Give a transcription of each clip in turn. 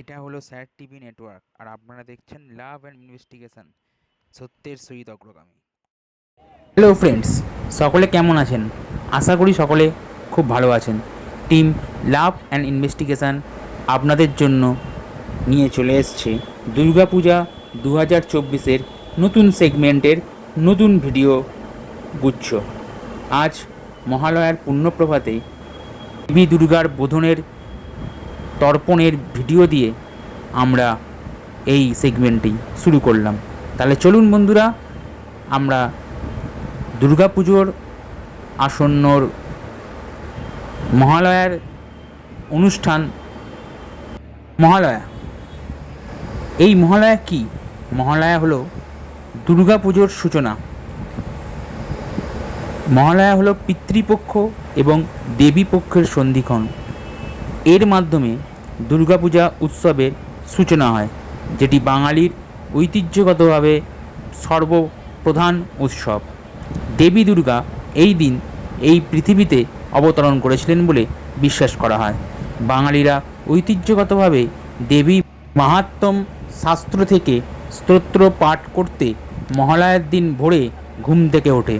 এটা হলো sir TV network. আর আপনারা দেখছেন লাভ অ্যান্ড ইনভেস্টিগেশন। সত্যের সহিত অগ্রগামী। হ্যালো ফ্রেন্ডস, সকলে কেমন আছেন? আশা করি সকলে খুব ভালো আছেন। টিম লাভ অ্যান্ড ইনভেস্টিগেশন আপনাদের জন্য নিয়ে চলে এসছে দুর্গাপূজা দু হাজার চব্বিশের নতুন সেগমেন্টের নতুন ভিডিও গুচ্ছ। আজ মহালয়ার পুণ্যপ্রভাতে দেবী দুর্গার বোধনের তর্পণের ভিডিও দিয়ে আমরা এই সেগমেন্টটি শুরু করলাম। তাহলে চলুন বন্ধুরা, আমরা দুর্গাপুজোর আসন্নর মহালয়ার অনুষ্ঠান, মহালয়া। এই মহালয়া কি? মহালয়া হলো দুর্গাপুজোর সূচনা। মহালয়া হলো পিতৃপক্ষ এবং দেবীপক্ষের সন্ধিক্ষণ। এর মাধ্যমে দুর্গাপূজা উৎসবের সূচনা হয়, যেটি বাঙালির ঐতিহ্যগতভাবে সর্বপ্রধান উৎসব। দেবী দুর্গা এই দিন এই পৃথিবীতে অবতরণ করেছিলেন বলে বিশ্বাস করা হয়। বাঙালিরা ঐতিহ্যগতভাবে দেবী মাহাত্ম্যম শাস্ত্র থেকে স্তোত্র পাঠ করতে মহালয়ার দিন ভোরে ঘুম থেকে ওঠে।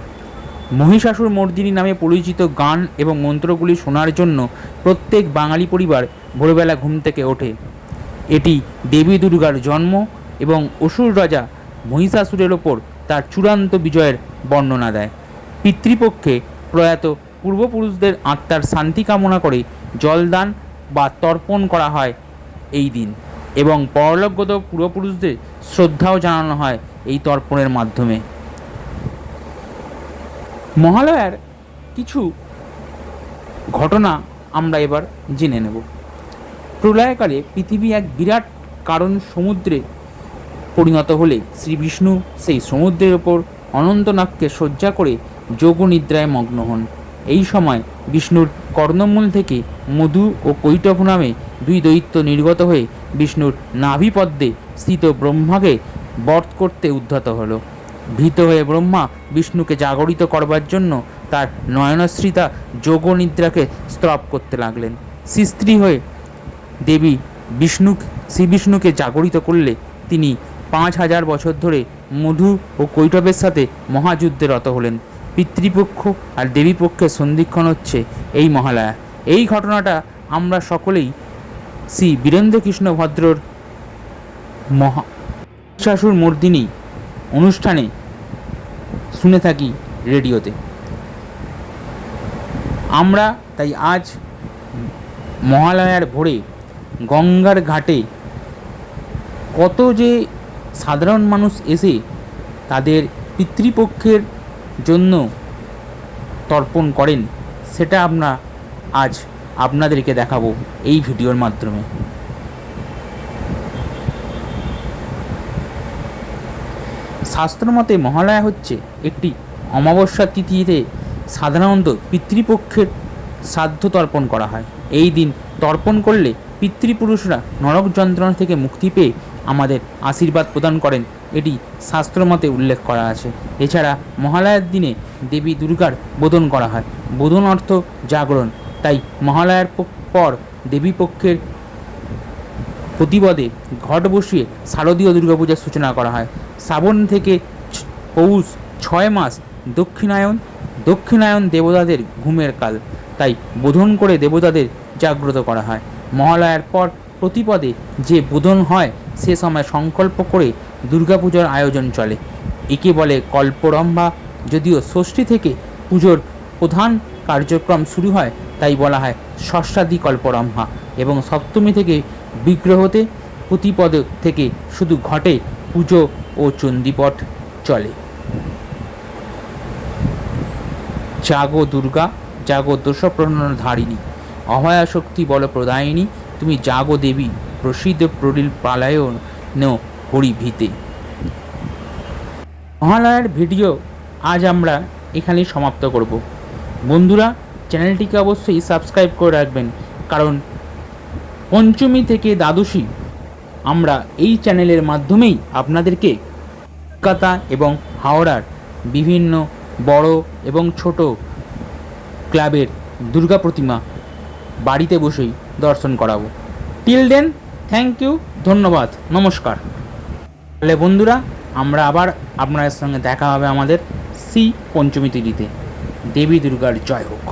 মহিষাসুর মর্দিনী নামে পরিচিত গান এবং মন্ত্রগুলি শোনার জন্য প্রত্যেক বাঙালি পরিবার ভোরবেলা ঘুম থেকে ওঠে। এটি দেবী দুর্গার জন্ম এবং অসুর রাজা মহিষাসুরের ওপর তার চূড়ান্ত বিজয়ের বর্ণনা দেয়। পিতৃপক্ষে প্রয়াত পূর্বপুরুষদের আত্মার শান্তি কামনা করে জলদান বা তর্পণ করা হয় এই দিন এবং পরলোকগত পূর্বপুরুষদের শ্রদ্ধাও জানানো হয় এই তর্পণের মাধ্যমে। মহালয়ার কিছু ঘটনা আমরা এবার জেনে নেব। প্রলয়কালে পৃথিবী এক বিরাট কারণ সমুদ্রে পরিণত হলে শ্রী বিষ্ণু সেই সমুদ্রের ওপর অনন্তনাগকে শয্যা করে যোগ নিদ্রায় মগ্ন হন। এই সময় বিষ্ণুর কর্ণমূল থেকে মধু ও কৈটভ নামে দুই দৈত্য নির্গত হয়ে বিষ্ণুর নাভিপদ্মে স্থিত ব্রহ্মাকে বধ করতে উদ্ধত হলো। ভীত হয়ে ব্রহ্মা বিষ্ণুকে জাগরিত করবার জন্য তার নয়নশ্রিতা যোগ নিদ্রাকে স্তব করতে লাগলেন। স্ত্রী হয়ে দেবী বিষ্ণু শ্রী বিষ্ণুকে জাগরিত করলে তিনি পাঁচ হাজার বছর ধরে মধু ও কৈটবের সাথে মহাযুদ্ধে রত হলেন। পিতৃপক্ষ আর দেবীপক্ষের সন্ধিক্ষণ হচ্ছে এই মহালয়া। এই ঘটনাটা আমরা সকলেই শ্রী বীরেন্দ্রকৃষ্ণ ভদ্রর মহা শাশুর মর্দিনী অনুষ্ঠানে শুনে থাকি রেডিওতে। আমরা তাই আজ মহালয়ার ভোরে গঙ্গার ঘাটে কত যে সাধারণ মানুষ এসে তাদের পিতৃপক্ষের জন্য তর্পণ করেন, সেটা আমরা আজ আপনাদেরকে দেখাবো এই ভিডিওর মাধ্যমে। শাস্ত্রমতে মহালয়া হচ্ছে একটি অমাবস্যা তিথিতে সাধারণত পিতৃপক্ষের শ্রাদ্ধ তর্পণ করা হয়। এই দিন তর্পণ করলে পিতৃপুরুষরা নরক যন্ত্রণা থেকে মুক্তি পেয়ে আমাদের আশীর্বাদ প্রদান করেন, এটি শাস্ত্রমতে উল্লেখ করা আছে। এছাড়া মহালয়ার দিনে দেবী দুর্গার বোধন করা হয়। বোধন অর্থ জাগরণ। তাই মহালয়ার পর দেবীপক্ষের প্রতিপদে ঘট বসিয়ে শারদীয় দুর্গাপূজার সূচনা করা হয়। শ্রাবণ থেকে পৌষ ছয় মাস দক্ষিণায়ন দক্ষিণায়ন দেবতাদের ঘুমের কাল। তাই বোধন করে দেবতাদের জাগ্রত করা হয়। মহালয়ার পর প্রতিপদে যে বোধন হয়, সে সময় সংকল্প করে দুর্গাপূজার আয়োজন চলে। একে বলে কল্পরম্ভা। যদিও ষষ্ঠী থেকে পুজোর প্রধান কার্যক্রম শুরু হয়, তাই বলা হয় ষষ্ঠাদি কল্পরম্ভা এবং সপ্তমী থেকে বিগ্রহতে, প্রতিপদ থেকে শুধু ঘটে পুজো ও চণ্ডীপট চলে। জাগো দুর্গা, জাগো দোষপ্রণন ধারিণী অভয়া শক্তি বল প্রদায়িনী, তুমি জাগো দেবী, প্রসিদ্ধ প্রলিল পালায়ন হরি ভীতে মহালয়ার ভিডিও আজ আমরা এখানেই সমাপ্ত করব। বন্ধুরা, চ্যানেলটিকে অবশ্যই সাবস্ক্রাইব করে রাখবেন, কারণ পঞ্চমী থেকে দ্বাদশী আমরা এই চ্যানেলের মাধ্যমেই আপনাদেরকে কলকাতা এবং হাওড়ার বিভিন্ন বড় এবং ছোট ক্লাবের দুর্গা প্রতিমা বাড়িতে বসেই দর্শন করাবো। টিল দেন থ্যাংক ইউ ধন্যবাদ, নমস্কার। তাহলে বন্ধুরা, আমরা আবার আপনাদের সঙ্গে দেখা হবে আমাদের সি পঞ্চমী তিথিতে। দেবী দুর্গার জয় হোক।